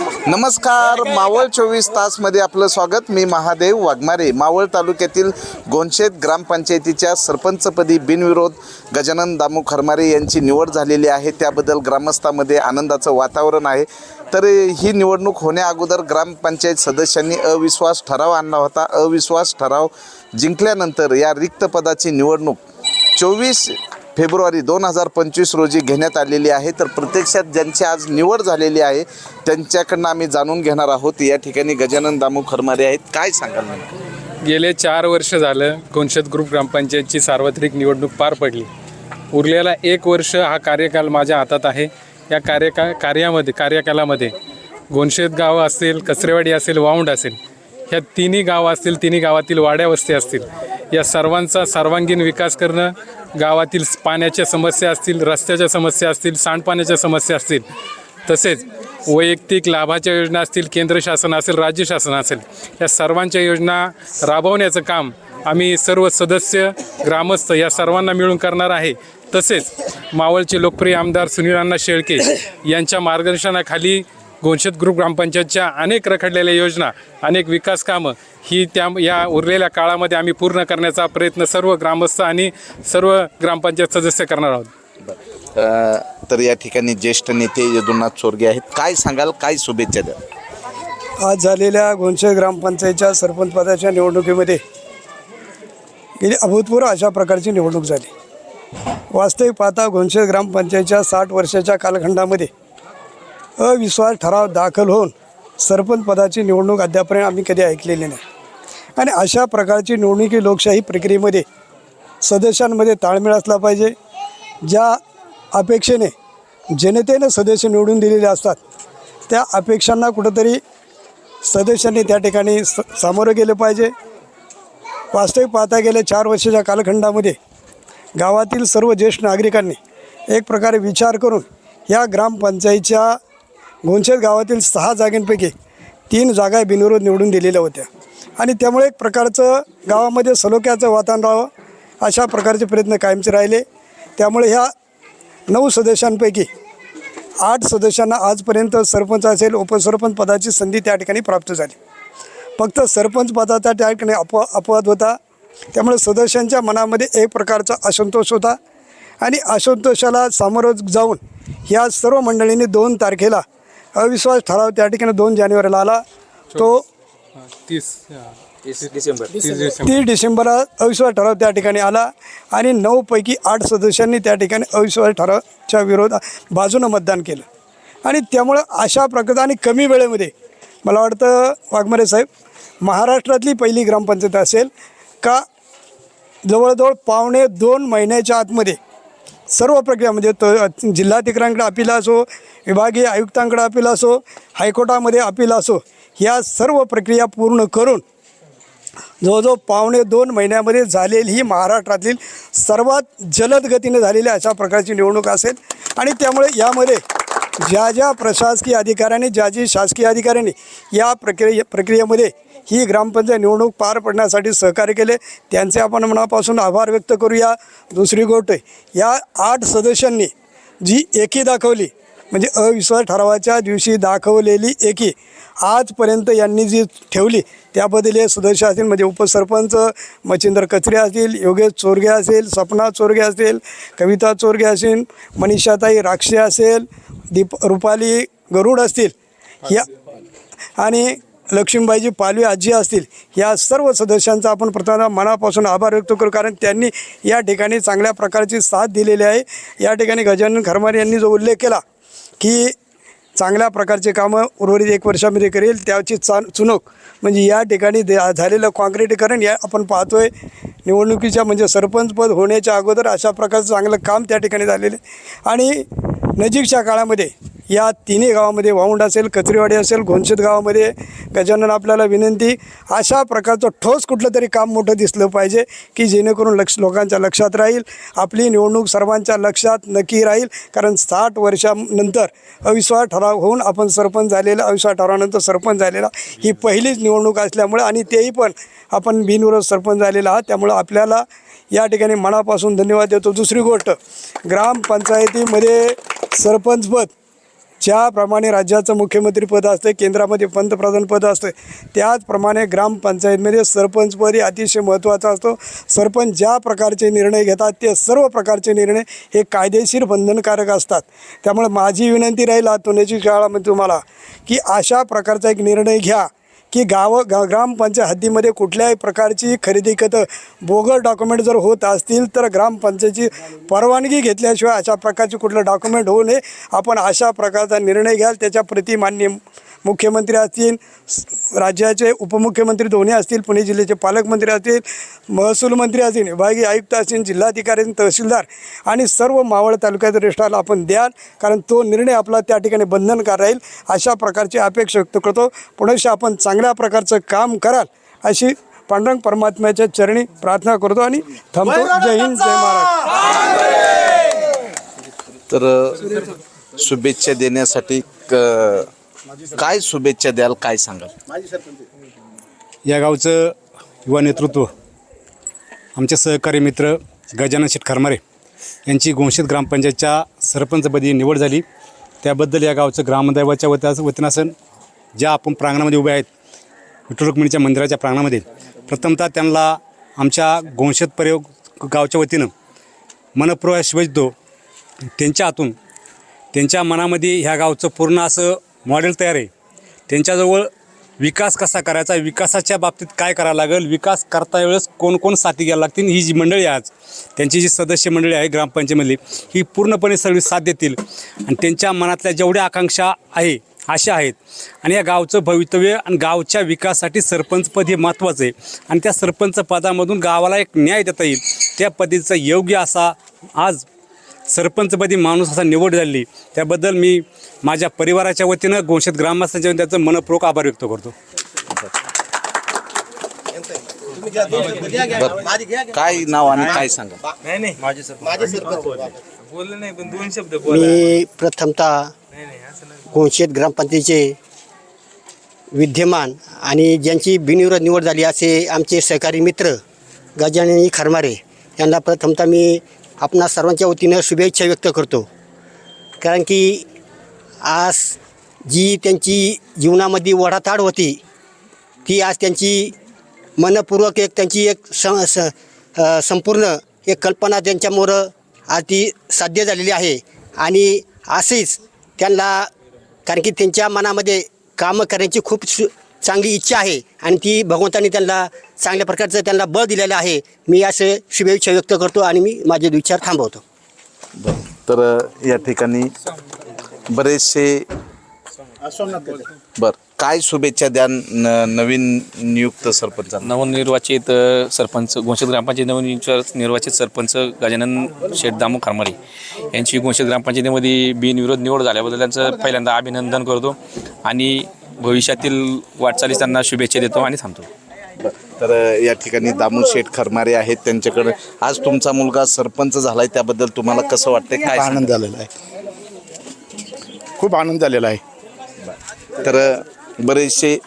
नमस्कार मावळ चोवीस तासमध्ये आपलं स्वागत. मी महादेव वाघमारे. मावळ तालुक्यातील गोंशेत ग्रामपंचायतीच्या सरपंचपदी बिनविरोध गजानन दामू खरमारे यांची निवड झालेली आहे. त्याबद्दल ग्रामस्थामध्ये आनंदाचं वातावरण आहे. तर ही निवडणूक होण्या अगोदर ग्रामपंचायत सदस्यांनी अविश्वास ठराव आणला होता. अविश्वास ठराव जिंकल्यानंतर या रिक्त पदाची निवडणूक चोवीस फेब्रुवारी दोन हजार पंचवीस रोजी घेण्यात आलेली आहे. तर प्रत्यक्षात ज्यांची आज निवड झालेली आहे त्यांच्याकडनं आम्ही जाणून घेणार आहोत. या ठिकाणी गजानन दामू खरमारे आहेत. काय सांगाल गेले चार वर्ष झालं गोंशत ग्रुप ग्रामपंचायतची सार्वत्रिक निवडणूक पार पडली. उरलेला एक वर्ष हा कार्यकाल माझ्या हातात आहे. या कार्यका कार्यामध्ये कार्यकालामध्ये गोनशेत गाव असेल कचरेवाडी असेल वाऊंड असेल ह्या तिन्ही गावं असतील तिन्ही गावातील वाड्या वस्ती असतील या सर्वांचा सर्वांगीण विकास करणं गावातील पाण्याच्या समस्या असतील रस्त्याच्या समस्या असतील सांडपाण्याच्या समस्या असतील तसेच वैयक्तिक लाभाच्या योजना असतील केंद्र शासन असेल राज्य शासन असेल या सर्वांच्या योजना राबवण्याचं काम आम्ही सर्व सदस्य ग्रामस्थ या सर्वांना मिळून करणार आहे. तसेच मावळचे लोकप्रिय आमदार सुनील अण्णा शेळके यांच्या मार्गदर्शनाखाली घोषित ग्रुप ग्रामपंचायतच्या अनेक रखडलेल्या योजना अनेक विकास कामं ही त्या या उरलेल्या काळामध्ये आम्ही पूर्ण करण्याचा प्रयत्न सर्व ग्रामस्थ आणि सर्व ग्रामपंचायत सदस्य करणार आहोत. तर या ठिकाणी ज्येष्ठ नेते यदुनाथ चोरगे आहेत. काय सांगाल? काय शुभेच्छा द्या आज झालेल्या गोंशे ग्रामपंचायतच्या सरपंच पदाच्या निवडणुकीमध्ये गेली अभूतपूर्व अशा प्रकारची निवडणूक झाली. वास्तविक पाहता गोंशे ग्रामपंचायतच्या साठ वर्षाच्या कालखंडामध्ये अविश्वास ठराव दाखल होऊन सरपंच पदाची निवडणूक अद्यापर्यंत आम्ही कधी ऐकलेली नाही. आणि अशा प्रकारची निवडणुकी लोकशाही प्रक्रियेमध्ये सदस्यांमध्ये ताळमेळ असला पाहिजे ज्या अपेक्षेने जनतेनं सदस्य निवडून दिलेले असतात त्या अपेक्षांना कुठंतरी सदस्यांनी त्या ठिकाणी स सामोरं गेलं पाहिजे. वास्तविक पाहता गेल्या चार वर्षाच्या कालखंडामध्ये गावातील सर्व ज्येष्ठ नागरिकांनी एक प्रकारे विचार करून या ग्रामपंचायतच्या गोंशेत गावातील सहा जागांपैकी तीन जागा बिनविरोध निवडून दिलेल्या होत्या. आणि त्यामुळे एक प्रकारचं गावामध्ये सलोख्याचं वातावरण राहावं अशा प्रकारचे प्रयत्न कायमचे राहिले. त्यामुळे ह्या नऊ सदस्यांपैकी आठ सदस्यांना आजपर्यंत सरपंच असेल उपसरपंच पदाची संधी त्या ठिकाणी प्राप्त झाली. फक्त सरपंच पदाचा त्या ठिकाणी अप अपवाद होता. त्यामुळे सदस्यांच्या मनामध्ये एक प्रकारचा असंतोष होता. आणि असंतोषाला सामोरं जाऊन ह्या सर्व मंडळींनी दोन तारखेला अविश्वास ठराव त्या ठिकाणी दोन जानेवारीला आला. तो तीस तीस डिसेंबर. तीस डिसेंबर. तीस डिसेंबरला अविश्वास ठराव त्या ठिकाणी आला आणि नऊपैकी आठ सदस्यांनी त्या ठिकाणी अविश्वास ठरावाच्या विरोध बाजूनं मतदान केलं. आणि त्यामुळं अशा प्रकारचं आणि कमी वेळेमध्ये मला वाटतं वाघमारे साहेब महाराष्ट्रातली पहिली ग्रामपंचायत असेल का जवळजवळ पावणे दोन महिन्याच्या आतमध्ये सर्व प्रक्रिया म्हणजे त जिल्हाधिकाऱ्यांकडे अपील असो विभागीय आयुक्तांकडे अपील असो हायकोर्टामध्ये अपील असो ह्या सर्व प्रक्रिया पूर्ण करून जवळजवळ पावणे दोन महिन्यामध्ये झालेली ही महाराष्ट्रातील सर्वात जलद गतीने झालेली अशा प्रकारची निवडणूक असेल. आणि त्यामुळे यामध्ये ज्या ज्या प्रशासकीय अधिकाऱ्यांनी ज्या जी शासकीय अधिकाऱ्यांनी या प्रक्रिये प्रक्रियेमध्ये ही ग्रामपंचायत निवडणूक पार पडण्यासाठी सहकार्य केले. त्यांचे आपण मनापासून आभार व्यक्त करूया. दुसरी गोष्ट या आठ सदस्यांनी जी एकी दाखवली म्हणजे अविश्वास ठरावाच्या दिवशी दाखवलेली एकी आजपर्यंत यांनी जी ठेवली त्याबद्दल हे सदस्य असतील म्हणजे उपसरपंच मच्छिंद्र कचरे असतील योगेश चोरगे असेल सपना चोरगे असेल कविता चोरगे असेल मनीषाताई राक्षे असेल दीप रुपाली गरुड असतील. या आणि लक्ष्मीबाईजी पालवी आजी असतील या सर्व सदस्यांचा आपण प्रथम मनापासून आभार व्यक्त करू कारण त्यांनी या ठिकाणी चांगल्या प्रकारची साथ दिलेली आहे. या ठिकाणी गजानन खरमारे यांनी जो उल्लेख केला की चांगल्या प्रकारचे कामं उर्वरित एक वर्षामध्ये करेल त्याची चा चुनूक म्हणजे या ठिकाणी झालेलं काँक्रिटीकरण या आपण पाहतोय. निवडणुकीच्या म्हणजे सरपंचपद होण्याच्या अगोदर अशा प्रकारचं चांगलं काम त्या ठिकाणी झालेलं आहे. आणि नजीकच्या काळामध्ये या तिन्ही गावामध्ये वाऊंड असेल कचरेवाडी असेल घोणशेत गावामध्ये गजानन आपल्याला विनंती अशा प्रकारचं ठोस कुठलं तरी काम मोठं दिसलं पाहिजे की जेणेकरून लक्ष लोकांच्या लक्षात राहील आपली निवडणूक सर्वांच्या लक्षात नक्की राहील कारण साठ वर्षानंतर अविश्वास ठराव होऊन आपण सरपंच झालेला अविश्वास ठरावानंतर सरपंच झालेला ही पहिलीच निवडणूक असल्यामुळे आणि तेही पण आपण बिनविरोध सरपंच झालेला आहात त्यामुळं आपल्याला या ठिकाणी मनापासून धन्यवाद देतो. दुसरी गोष्ट ग्रामपंचायतीमध्ये सरपंचपद ज्याप्रमाणे राज्याचं मुख्यमंत्रीपद असतं केंद्रामध्ये पंतप्रधानपद असतं त्याचप्रमाणे ग्रामपंचायतमध्ये सरपंचपद हे अतिशय महत्त्वाचा असतो. सरपंच ज्या प्रकारचे निर्णय घेतात ते सर्व प्रकारचे निर्णय हे कायदेशीर बंधनकारक असतात. त्यामुळे माझी विनंती राहील आतोण्याची शाळामध्ये तुम्हाला की अशा प्रकारचा एक निर्णय घ्या. की गावं गा ग्रामपंचायत हद्दीमध्ये कुठल्याही प्रकारची खरेदी खतं बोगस डॉक्युमेंट जर होत असतील तर ग्रामपंचायतची परवानगी घेतल्याशिवाय अशा प्रकारचे कुठलं डॉक्युमेंट होऊ नये. आपण अशा प्रकारचा निर्णय घ्याल त्याच्या प्रति मान्य मुख्यमंत्री असतील राज्याचे उपमुख्यमंत्री दोन्ही असतील पुणे जिल्ह्याचे पालकमंत्री असतील महसूल मंत्री असतील विभागीय आयुक्त असतील जिल्हाधिकारी असतील, तहसीलदार आणि सर्व मावळ तालुक्यातील रेस्टाला आपण द्याल कारण तो निर्णय आपला त्या ठिकाणी बंधनकार राहील अशा प्रकारची अपेक्षा व्यक्त करतो. पुढे आपण चांगल्या प्रकारचं काम कराल अशी पांडुरंग परमात्म्याच्या चरणी प्रार्थना करतो आणि थांबतो. जय हिंद जय महाराष्ट्र. तर शुभेच्छा देण्यासाठी क- काय शुभेच्छा द्याल काय सांगाल? या गावचं युवा नेतृत्व आमचे सहकारी मित्र गजानन शेठ खरमारे यांची गोंशीत ग्रामपंचायतच्या सरपंचपदी निवड झाली. त्याबद्दल या गावचं ग्रामदैवाच्या वता वतीनं असन ज्या आपण प्रांगणामध्ये उभे आहेत विठ्ठल रुक्मिणीच्या मंदिराच्या प्रांगणामध्ये प्रथमतः त्यांना आमच्या गोंशत प्रयोग गावच्या वतीनं मनपूर्वक शुभेच्छा देतो त्यांच्या हातून त्यांच्या मनामध्ये ह्या गावचं पूर्ण असं मॉडेल तयार आहे. त्यांच्याजवळ विकास कसा करायचा विकासाच्या बाबतीत काय करावं लागेल विकास करता वेळेस कोणकोण साथी घ्यायला लागतील ही जी मंडळी आहे आज त्यांची जी सदस्य मंडळी आहे ग्रामपंचायतमधली ही पूर्णपणे सगळी साथ देतील. आणि त्यांच्या मनातल्या जेवढ्या आकांक्षा आहे आशा आहेत आणि या गावचं भवितव्य आणि गावच्या विकासासाठी सरपंचपद हे महत्त्वाचं आहे. आणि त्या सरपंच पदामधून गावाला एक न्याय देता येईल त्या पद्धतीचा योग्य असा आज सरपंचपदी माणूस असा निवड झाली. त्याबद्दल मी माझ्या परिवाराच्या वतीनं गोंशत ग्रामस्थांच्या वतीनं त्याचं मनपूर्वक आभार व्यक्त करतो. काय नाव आणि काय सांगा? मी प्रथमतः घोषित ग्रामपंचायतीचे विद्यमान आणि ज्यांची बिनविरोध निवड झाली असे आमचे सहकारी मित्र गजाननी खरमारे यांना प्रथमतः मी आपणा सर्वांच्या वतीनं शुभेच्छा व्यक्त करतो. कारण की आज जी त्यांची जीवनामध्ये वढाताड होती ती आज त्यांची मनपूर्वक एक त्यांची एक स स संपूर्ण एक कल्पना त्यांच्यामुळं आज ती साध्य झालेली आहे. आणि असेच त्यांना कारण की त्यांच्या मनामध्ये कामं करण्याची खूप सु चांगली इच्छा आहे. आणि ती भगवंतानी त्यांना चांगल्या प्रकारचं त्यांना बळ दिलेलं आहे. मी असे शुभेच्छा व्यक्त करतो आणि मी माझे विचार थांबवतो. बरं. तर या ठिकाणी बरेचसे बर. काय शुभेच्छा द्या न नवीन नियुक्त सरपंचांना? नवनिर्वाचित सरपंच घोषित ग्रामपंचायत नवनिर्वाचित निर्वाचित सरपंच गजानन शेठ दामू खारमारे यांची घोषित ग्रामपंचायतीमध्ये बिनविरोध निवड झाल्याबद्दल त्यांचं पहिल्यांदा अभिनंदन करतो आणि भविष्यातील वाटचालीस त्यांना शुभेच्छा देतो आणि थांबतो. तर या ठिकाणी दामू शेठ खरमारे आहेत त्यांच्याकडे. आज तुमचा मुलगा सरपंच झालाय त्याबद्दल तुम्हाला कसं वाटतंय? काय आनंद झालेला आहे. खूप आनंद झालेला आहे? तर बरेचसे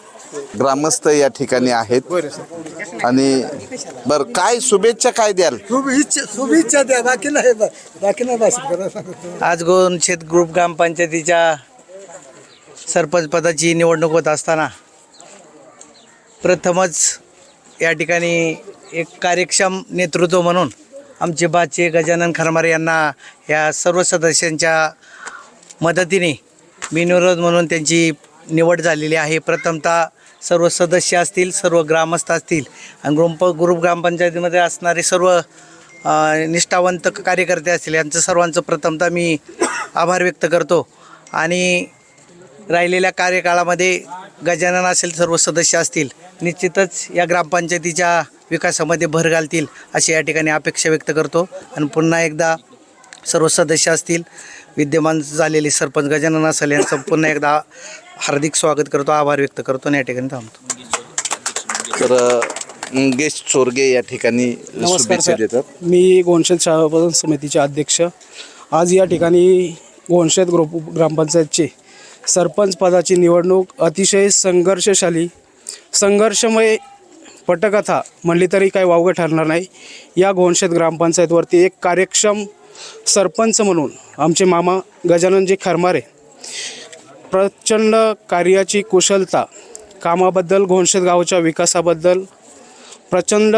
ग्रामस्थ या ठिकाणी आहेत. आणि बर काय शुभेच्छा काय द्याल? शुभेच्छा शुभेच्छा द्या. बाकी नाही बाकी नाही आज गोनशेत ग्रुप ग्रामपंचायतीच्या सरपंच पदाची निवडणूक होत असताना प्रथमच या ठिकाणी एक कार्यक्षम नेतृत्व म्हणून आमचे बाचे गजानन खरमारे यांना या सर्व सदस्यांच्या मदतीने बिनविरोध म्हणून त्यांची निवड झालेली आहे. प्रथमतः सर्व सदस्य असतील सर्व ग्रामस्थ असतील आणि ग्रुप ग्रुप ग्रामपंचायतीमध्ये असणारे सर्व निष्ठावंत कार्यकर्ते असतील यांचं सर्वांचं प्रथमतः मी आभार व्यक्त करतो. आणि राहिलेल्या कार्यकाळामध्ये गजानन असेल सर्व सदस्य असतील निश्चितच या ग्रामपंचायतीच्या विकासामध्ये भर घालतील अशी या ठिकाणी अपेक्षा व्यक्त करतो. आणि पुन्हा एकदा सर्व सदस्य असतील विद्यमान झालेले सरपंच गजानन असेल यांचं पुन्हा एकदा हार्दिक स्वागत करतो आभार व्यक्त करतो आणि या ठिकाणी थांबतो. तर अ, मंगेश चोरगे या ठिकाणी नमस्कार शुभेच्छा सर. देतात. मी गोंशेत शाळा समितीचे अध्यक्ष. आज या ठिकाणी गोंशेत ग्रुप ग्रामपंचायतची सरपंच पदाची निवडणूक अतिशय संघर्षशाली संघर्षमय पटकथा म्हणली तरी काही वावगं ठरणार नाही. या घोणशेत ग्रामपंचायतवरती एक कार्यक्षम सरपंच म्हणून आमचे मामा गजाननजी खरमारे प्रचंड कार्याची कुशलता कामाबद्दल घोणशेत गावच्या विकासाबद्दल प्रचंड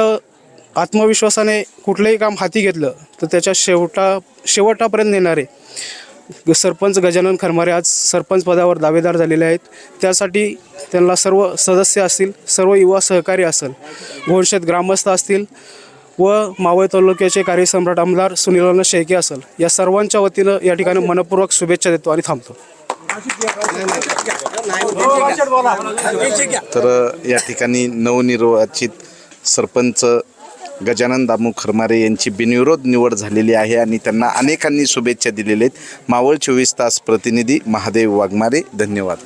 आत्मविश्वासाने कुठलंही काम हाती घेतलं तर त्याच्या शेवटा शेवटापर्यंत नेणारे सरपंच गजानन खरमारे आज सरपंच पदावर दावेदार झालेले आहेत. त्यासाठी त्यांना सर्व सदस्य असतील सर्व युवा सहकारी असेल भविष्यात ग्रामस्थ असतील व मावळ तालुक्याचे कार्यसम्राट आमदार सुनील शेळके असेल या सर्वांच्या वतीनं या ठिकाणी मनपूर्वक शुभेच्छा देतो आणि थांबतो. तर या ठिकाणी नवनिर्वाचित सरपंच गजानन दामू खरमारे यांची बिनविरोध निवड झालेली आहे आणि त्यांना अनेकांनी शुभेच्छा दिलेल्या आहेत. मावळ चोवीस तास प्रतिनिधी महादेव वाघमारे धन्यवाद.